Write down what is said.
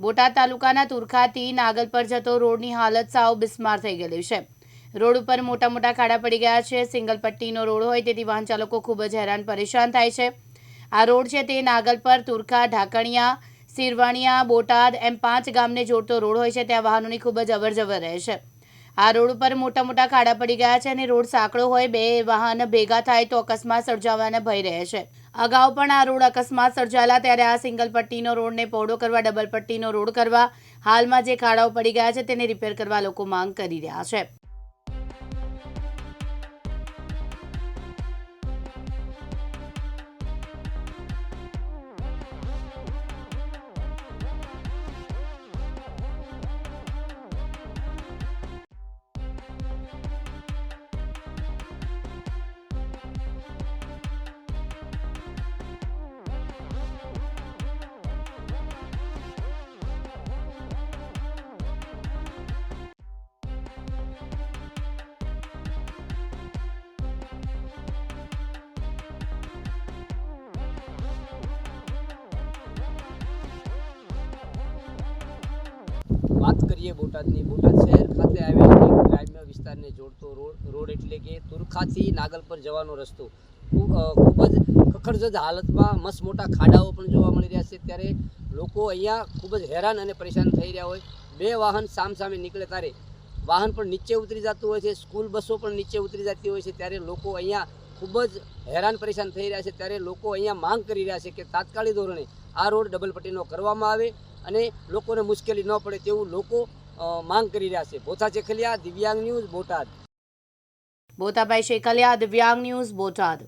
બોટાદ તાલુકાના તુરખાથી નાગલ પર જતો રોડની હાલત સાવ બિસ્માર થઈ ગયેલી છે. રોડ ઉપર મોટા મોટા ખાડા પડી ગયા છે. સિંગલ પટ્ટીનો રોડ હોય તેથી વાહન ચાલકો ખૂબ જ હેરાન પરેશાન થાય છે. આ રોડ છે તે નાગલ પર તુરખા, ઢાકણિયા સિરવાણિયા બોટાદ એમ પાંચ ગામને જોડતો રોડ હોય છે. ત્યાં વાહનોની ખૂબ જ અવરજવર રહે છે. આ રોડ ઉપર મોટા મોટા ખાડા પડી ગયા છે અને રોડ સાંકડો હોય, બે વાહન ભેગા થાય તો અકસ્માત સર્જાવાના ભય રહે છે. અગાઉ પણ આ રોડ અકસ્માત સર્જાયેલા, ત્યારે આ સિંગલ પટ્ટીનો રોડને પહોળો કરવા, ડબલ પટ્ટીનો રોડ કરવા હાલમાં જે ખાડાઓ પડી ગયા છે તેને રિપેર કરવા લોકો માંગ કરી રહ્યા છે. વાત કરીએ બોટાદની. બોટાદ શહેર ખાતે આવેલ ગ્રામ્ય વિસ્તારને જોડતો રોડ રોડ એટલે કે તુરખાથી નાગલ પર જવાનો રસ્તો. ખૂબ જ ખખડધજ હાલતમાં મસ્ત મોટા ખાડાઓ પણ જોવા મળી રહ્યા છે. ત્યારે લોકો અહીંયા ખૂબ જ હેરાન અને પરેશાન થઈ રહ્યા હોય. બે વાહન સામ સામે નીકળે ત્યારે વાહન પણ નીચે ઉતરી જતું હોય છે. સ્કૂલ બસો પણ નીચે ઉતરી જતી હોય છે. ત્યારે લોકો અહીંયા ખૂબ જ હેરાન પરેશાન થઈ રહ્યા છે. ત્યારે લોકો અહીંયા માંગ કરી રહ્યા છે કે તાત્કાલિક ધોરણે આ રોડ ડબલ પટ્ટીનો કરવામાં આવે. અને લોકોને મુશ્કેલી ન પડે તેવું લોકો માંગ કરી રહ્યા છે. ભોથા ચેખલિયા દિવ્યાંગ ન્યૂઝ બોટાદ. બોતાભાઈ શેખલિયા, દિવ્યાંગ ન્યૂઝ બોટાદ.